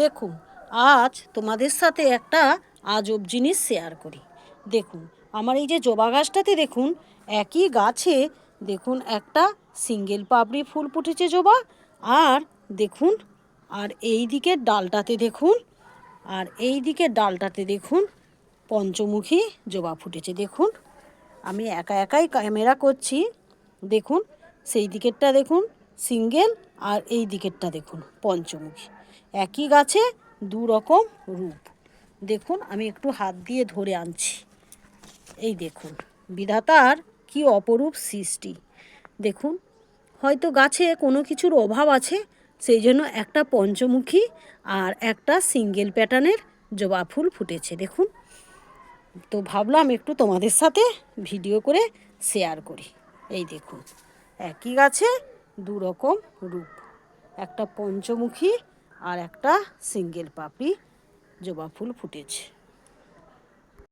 দেখুন, আজ তোমাদের সাথে একটা আজব জিনিস শেয়ার করি। দেখুন, আমার এই যে জবা গাছটাতে দেখুন, একই গাছে দেখুন একটা সিঙ্গেল পাপড়ি ফুল ফুটেছে জবা, আর দেখুন, আর এই দিকের ডালটাতে দেখুন, আর এই দিকের ডালটাতে দেখুন পঞ্চমুখী জবা ফুটেছে। দেখুন, আমি একা একাই ক্যামেরা করছি, দেখুন, সেই দিকেরটা দেখুন সিঙ্গেল আর এই দিকেরটা দেখুন, পঞ্চমুখী। একই গাছে দু রকম রূপ। দেখুন, আমি একটু হাত দিয়ে ধরে আনছি। এই দেখুন, বিধাতার কি অপরূপ সৃষ্টি। দেখুন, হয়তো গাছে কোনো কিছুর অভাব আছে, সেই জন্য একটা পঞ্চমুখী আর একটা সিঙ্গেল প্যাটার্নের জবা ফুল ফুটেছে। দেখুন, তো ভাবলাম একটু তোমাদের সাথে ভিডিও করে শেয়ার করি। এই দেখুন, একই গাছে দু রকম রূপ। একটা পঞ্চমুখী আর একটা সিঙ্গেল পাপড়ি জবা ফুল ফুটেছে।